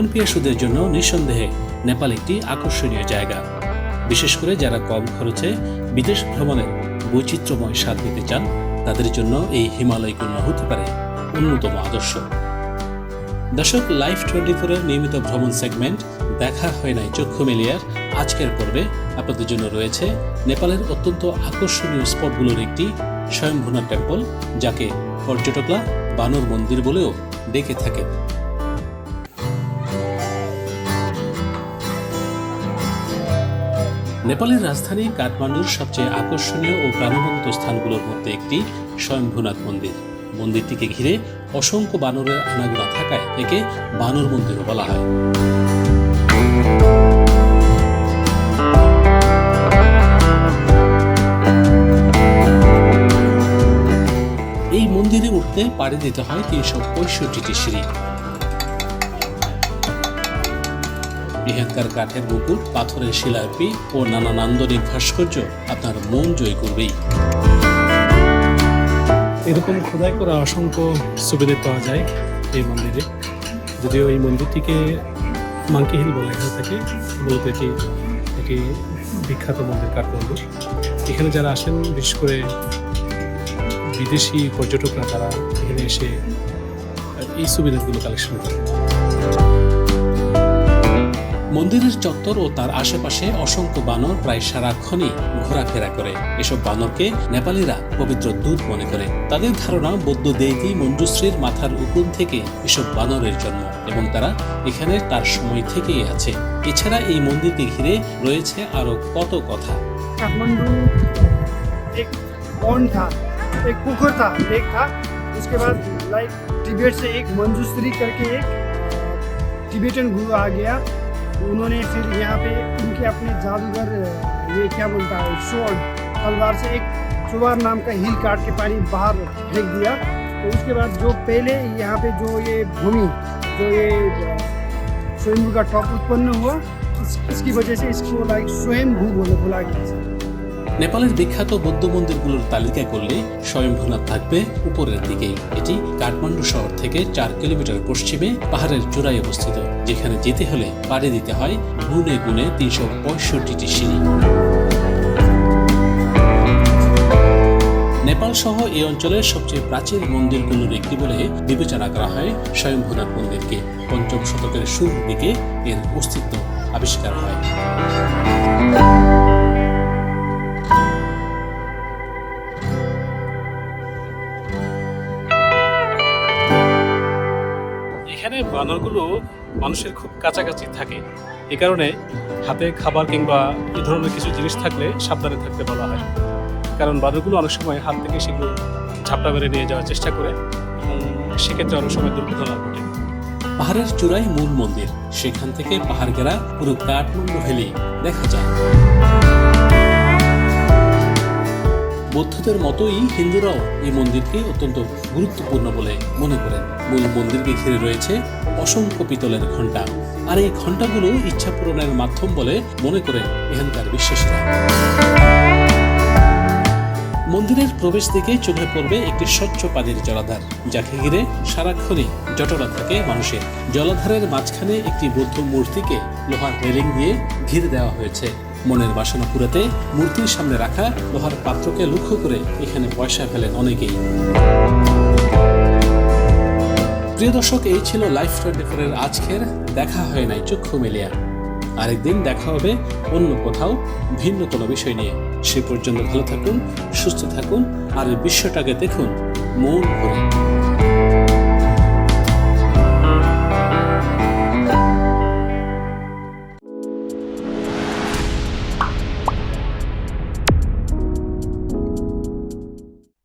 ভ্রমণ পিয়াসুদের জন্য নিঃসন্দেহে নেপাল একটি আকর্ষণীয় জায়গা। বিশেষ করে যারা কম খরচে বিদেশ ভ্রমণের বৈচিত্র্যময় স্বাদ নিতে চান, তাদের জন্য এই হিমালয় কন্যা হতে পারে অন্যতম আদর্শ। দর্শক, লাইফ টোয়েন্টি ফোরের নিয়মিত ভ্রমণ সেগমেন্ট দেখা হয় নাই চক্ষু মেলিয়ার। আজকের পর্বে আপনাদের জন্য রয়েছে নেপালের অত্যন্ত আকর্ষণীয় স্পটগুলোর একটি স্বয়ংভূনা টেম্পল, যাকে পর্যটকরা বানর মন্দির বলেও ডেকে থাকেন। নেপালের রাজধানী কাঠমান্ডুর সবচেয়ে আকর্ষণীয় ও প্রাণবন্ত স্থানগুলোর মধ্যে একটি স্বয়ংভূনাথ মন্দির। মন্দিরটিকে ঘিরে অসংখ্য বানরের আনাগোনা থাকায় একে বানর মন্দিরও বলা হয়। এই মন্দিরে উঠতে পাড়ি দিতে হয় তিনশো পঁয়ষট্টিটি সিঁড়ি। এখানকার কাঠের মুকুট পাথরের শিলাপি ও নানা নান্দনিক ভাস্কর্য আপনার মন জয় করবেই। এরকম খোদাই করা অসংখ্য সুবিধে পাওয়া যায় এই মন্দিরে। যদিও এই মন্দিরটিকে মাঙ্কি হিল বলা হয়ে থাকে, মূলত এটি একটি বিখ্যাত মন্দির কাঠমান্ডু এখানে যারা আসেন, বিশেষ করে বিদেশি পর্যটকরা, তারা এখানে এসে এই সুবিধাগুলো কালেকশন করে। মন্দিরের চত্বর ও তার আশেপাশে অসংখ্য বানর প্রায় সারাক্ষণই ঘোরাফেরা করে এসব বানরকে নেপালিরা পবিত্র দূত মনে করে তাদের ধারণা বৌদ্ধ দেবী মঞ্জুশ্রীর মাথার উকুন থেকে এসব বানরের জন্ম এবং তারা এখানে তার সময় থেকেই আছে এছাড়া এই মন্দিরকে ঘিরে রয়েছে আরো কত কথা काठमांडू एक पॉन्ड था एक पुकुर था लेक था उसके बाद लाइक तिब्बत से एक मंजूश्री करके एक टिबेटन गुरु आ गया उन्होंने फिर यहाँ पे उनके अपने जादूगर ये क्या बोलता है शोर तलवार से एक चुवार नाम का हिल काट के पानी बाहर फेंक दिया। तो उसके बाद जो पहले यहाँ पे जो ये भूमि जो ये स्वयंभू का टॉप उत्पन्न हुआ इस, इसकी वजह से इसको लाइक स्वयंभू बोले बोला गया নেপালের বিখ্যাত বৌদ্ধ মন্দিরগুলোর তালিকা করলে স্বয়ংভূনাথ থাকবে উপরের দিকেই এটি কাঠমান্ডু শহর থেকে চার কিলোমিটার পশ্চিমে পাহাড়ের চূড়ায় অবস্থিত, যেখানে যেতে হলে পাড়ি দিতে হয় গুনে গুনে তিনশো পঁয়ষট্টিটি সিঁড়ি। নেপাল সহ এই অঞ্চলের সবচেয়ে প্রাচীন মন্দিরগুলোর একটি বলে বিবেচনা করা হয় স্বয়ংভূনাথ মন্দিরকে। পঞ্চম শতকের শুরুর দিকে এর অস্তিত্ব আবিষ্কার হয়। এখানে বানরগুলো মানুষের খুব কাছাকাছি থাকে। এ কারণে হাতে খাবার কিংবা এই ধরনের কিছু জিনিস থাকলে সাবধানে থাকতে বলা হয়। কারণ বানরগুলো অনেক সময় হাত থেকে সেগুলো ঝাপটা মেরে নিয়ে যাওয়ার চেষ্টা করে সেক্ষেত্রে অনেক সময় দুর্ঘটনা ঘটে। পাহাড়ের চূড়ায় মূল মন্দির। সেখান থেকে পাহাড় ঘেরা পুরো কাঠমান্ডু ভ্যালি দেখা যায়। বৌদ্ধদের মতোই হিন্দুরাও এই মন্দিরকে অত্যন্ত গুরুত্বপূর্ণ বলে মনে করেন। মূল মন্দিরকে ঘিরে রয়েছে অসংখ্য পিতলের ঘণ্টা। আর এই ঘণ্টাগুলো ইচ্ছা পূরণের মাধ্যম বলে মনে করেন এখানকার বিশ্বাসীরা। মন্দিরের প্রবেশ দিকে চোখে পড়বে একটি স্বচ্ছ পানির জলাধার, যাকে ঘিরে সারাক্ষণই জটলা থাকে মানুষের। জলাধারের মাঝখানে একটি বৌদ্ধ মূর্তিকে লোহার রেলিং দিয়ে ঘিরে দেওয়া হয়েছে। মনের বাসনা পুরাতে মূর্তির সামনে রাখা লোহার পাত্রকে লক্ষ্য করে এখানে পয়সা ফেলেন অনেকেই। প্রিয় দর্শক, এই ছিল লাইফ টোয়েন্টি ফোরের আজকের দেখা হয় নাই, চক্ষু মেলিয়া। আরেকদিন দেখা হবে অন্য কোথাও ভিন্ন কোনো বিষয় নিয়ে। সে পর্যন্ত ভালো থাকুন, সুস্থ থাকুন, আর বিশ্বটাকে দেখুন মন ভরে।